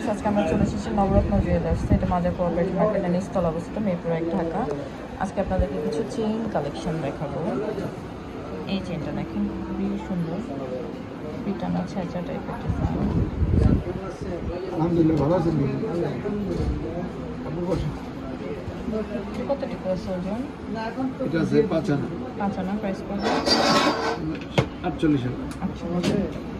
Viewers আজকে আমরা চলে এসেছি নবরত্ন জুয়েলার্স এটা মাজার কোঅপারেটিভ মার্কেটের নিচতলা অবস্থিত মিরপুর এক ঢাকা। আজকে আপনাদেরকে কিছু চেইন কালেকশন দেখাবো। এই চেইনটা দেখেন খুবই সুন্দর। পিটানা ছেঁচা টাইপের ডিজাইন আলহামদুলিল্লাহ ভালো আছেন আপু বসে আছে ওজন এটা আছে পাঁচ আনা। পাঁচ আনা প্রাইস আটচল্লিশ টাকা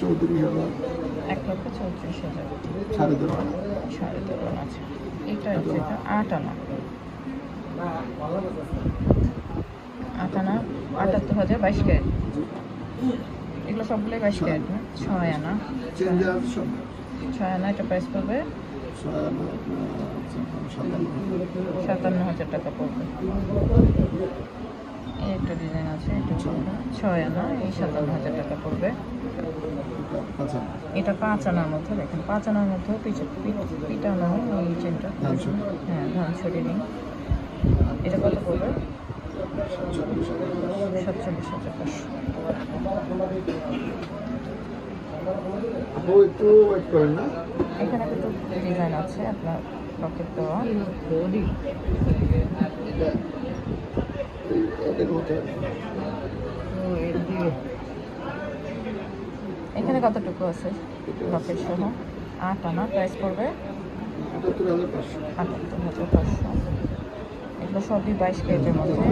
চৌত্রিশ হাজার। এক লক্ষ চৌত্রিশ হাজার। সাড়ে তেরো আনা সাড়ে তেরো আনা আছে। এটা যেটা আট আনা আট আনা আটাত্তর হাজার বাইশ ক্যারেট। এগুলো সবগুলোই বাইশ ক্যারেট না? ছয় আনা। ছয় আনা এটা প্রাইস পড়বে? সাতান্ন। হাজার টাকা পড়বে। এই একটা ডিজাইন ছয় আনা এই সাতান্ন হাজার টাকা পড়বে। এটা পাঁচ এটা পাঁচ আনার মধ্যে দেখেন পাঁচ আনার মধ্যে পিটানো এই চেনটা হ্যাঁ ধান ছড়ি রিং এটা কত পড়বে? সাতচল্লিশ হাজার পাঁচশো। এখানে কিন্তু ডিজাইন আছে আপনার পকেট দেওয়া। এটা এখানে কতটুকু আছে? পকেট সহ? আট আনা প্রাইস পড়বে? আটাত্তর হাজার পাঁচশো। এগুলো সবই বাইশ কেজির মধ্যে,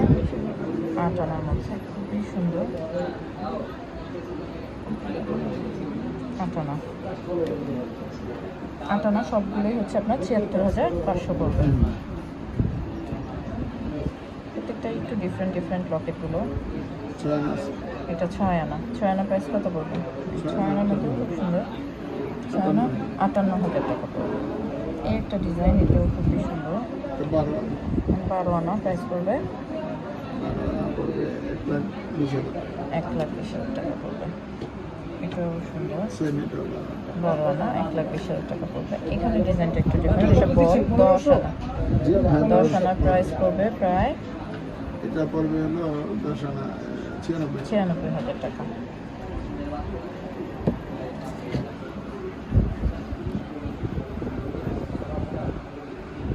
আট আনার মধ্যে। খুবই সুন্দর। আট আনা। আট আনা সবগুলোই হচ্ছে আপনার ছিয়াত্তর হাজার পাঁচশো পড়বে। প্রত্যেকটা একটু ডিফারেন্ট ডিফারেন্ট লকেটগুলো এটা ছয় আনা ছয় আনা প্রাইস কত পড়বে? ছয় আনার মধ্যে খুব সুন্দর। ছয় আনা আটান্ন হাজার টাকা পড়বে। এই একটা ডিজাইন এটাও খুবই সুন্দর। বারো আনা প্রাইস পড়বে আনা এক লাখ বিশ হাজার টাকা পড়বে। এটাও সুন্দর। বারো আনা এক লাখ বিশ হাজার টাকা পড়বে। এখানে ডিজাইনটা একটু ডিফারেন্ট এটা বল দশ আনা। হ্যাঁ দশ আনার প্রাইস পড়বে প্রায়। এটা পড়বে হলো দশ আনা ছিয়ানব্বই হাজার। টাকা।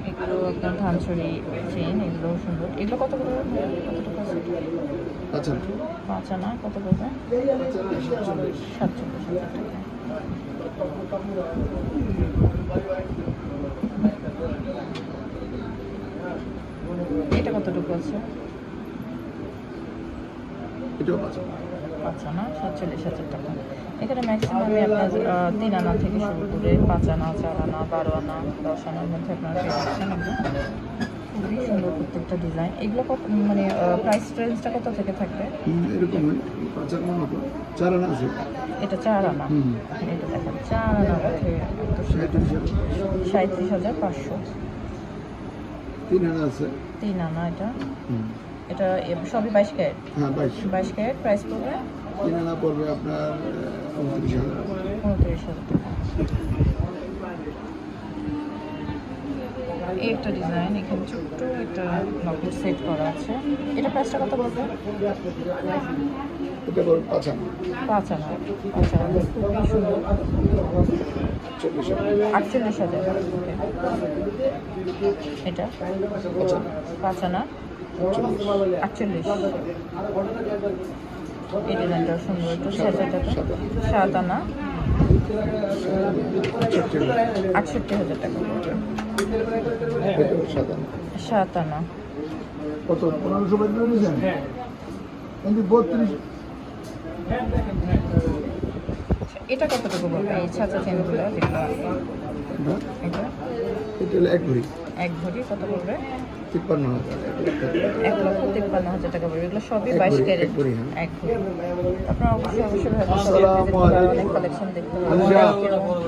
এগুলো আপনার ধানছড়ি চেন এগুলোও সুন্দর। এগুলো কত করে? আছে? আচ্ছা পাঁচ আনা কত সাতচল্লিশ সাতচল্লিশ হাজার টাকা। এটা কতটুকু আছে? এটাও পাঁচ আনা পাঁচ আনা সাতচল্লিশ হাজার টাকা। এখানে ম্যাক্সিমামই আপনার তিন আনা থেকে শুরু করে পাঁচ আনা চার আনা বারো আনা দশ আনার মধ্যে আপনারা পেয়ে যাচ্ছেন খুবই সুন্দর প্রত্যেকটা ডিজাইন এগুলো কত মানে প্রাইস রেঞ্জটা কত থেকে থাকবে? হুম, পাঁচ আনা চার আনা আছে। এটা চার আনা। এটা দেখেন চার সাঁত্রিশ হাজার। পাঁচশো। তিন আনা আছে। তিন আনা এটা। এটা সবই বাইশ ক্যারেট। হ্যাঁ বাইশ। বাইশ ক্যারেট প্রাইস পড়বে আপনার উনত্রিশ হাজার। উনত্রিশ হাজার একটা ডিজাইন এখানে ছোট্ট একটা লকেট সেট করা আছে। এটা প্রাইসটা কত বলবে এটা পাঁচ আনা পাঁচ আনা পাঁচ আনা খুবই সুন্দর। আটচল্লিশ হাজার। এটা? পাঁচ আনা আটচল্লিশ। এই ডিজাইনটা সুন্দর একটু সাত আনা আটষট্টি হাজার টাকা সাত আনা কত পনেরোশো পঁয়ত্রিশ কিন্তু বত্রিশ এটা কতটুকু বলবে এই ছাঁচা চেনগুলো যেগুলো এক ভরি। এক ভরি কত পড়বে? তিপ্পান্ন হাজার। এক লক্ষ তিপ্পান্ন হাজার টাকা পড়বে। এগুলো সবই বাইশ ক্যারেট। এক হ্যাঁ। আপনারা অবশ্যই অবশ্যই অনেক কালেকশন দেখতে পাবেন।